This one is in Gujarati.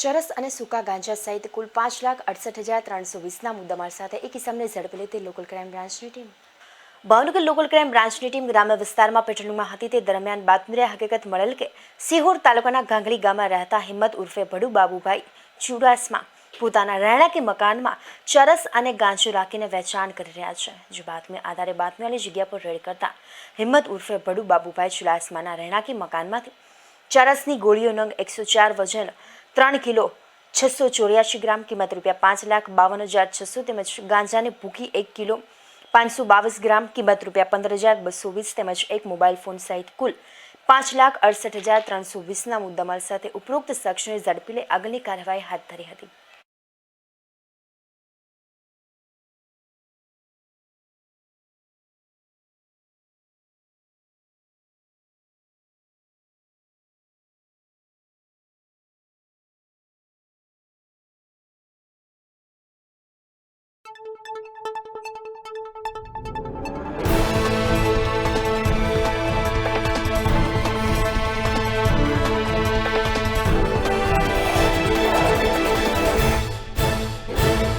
ચરસ અને સૂકા ગાંજા સહિત કુલ પાંચ લાખ અડસઠ હજાર ત્રણસો વીસના મુદ્દામાલ સાથે એક ઇસમને ઝડપી લેતી લોકલ ક્રાઇમ બ્રાન્ચની ટીમ. ભાવનગર લોકલ ક્રાઇમ બ્રાન્ચની ટીમ ગ્રામ્ય વિસ્તારમાં પેટ્રોલિંગમાં હતી તે દરમિયાન બાતમીરે હકીકત મળેલ કે સિહોર તાલુકાના ગાંગડી ગામમાં રહેતા હિંમત ઉર્ફે ભડુ બાબુભાઈ ચુડાસમા પોતાના રહેણાંકી મકાનમાં ચરસ અને ગાંજો રાખીને વેચાણ કરી રહ્યા છે. જે બાતમી આધારે બાતમીવાળી જગ્યા પર રેડ કરતા હિંમત ઉર્ફે ભડુ બાબુભાઈ ચુડાસમાના રહેણાંકી મકાનમાંથી ચરસની ગોળીઓ નંગ એકસો ચાર વજન ત્રણ કિલો છસો ચોર્યાસી ગ્રામ કિંમત રૂપિયા પાંચ લાખ બાવન હજાર છસો તેમજ ગાંજાને ભૂકી એક કિલો પાંચસો બાવીસ ગ્રામ કિંમત રૂપિયા પંદર હજાર બસો વીસ તેમજ એક મોબાઈલ ફોન સહિત કુલ પાંચ લાખ અડસઠ હજાર ત્રણસો વીસના મુદ્દામાલ સાથે ઉપરોક્ત શખ્સને ઝડપી લઈ આગળની કાર્યવાહી હાથ ધરી હતી.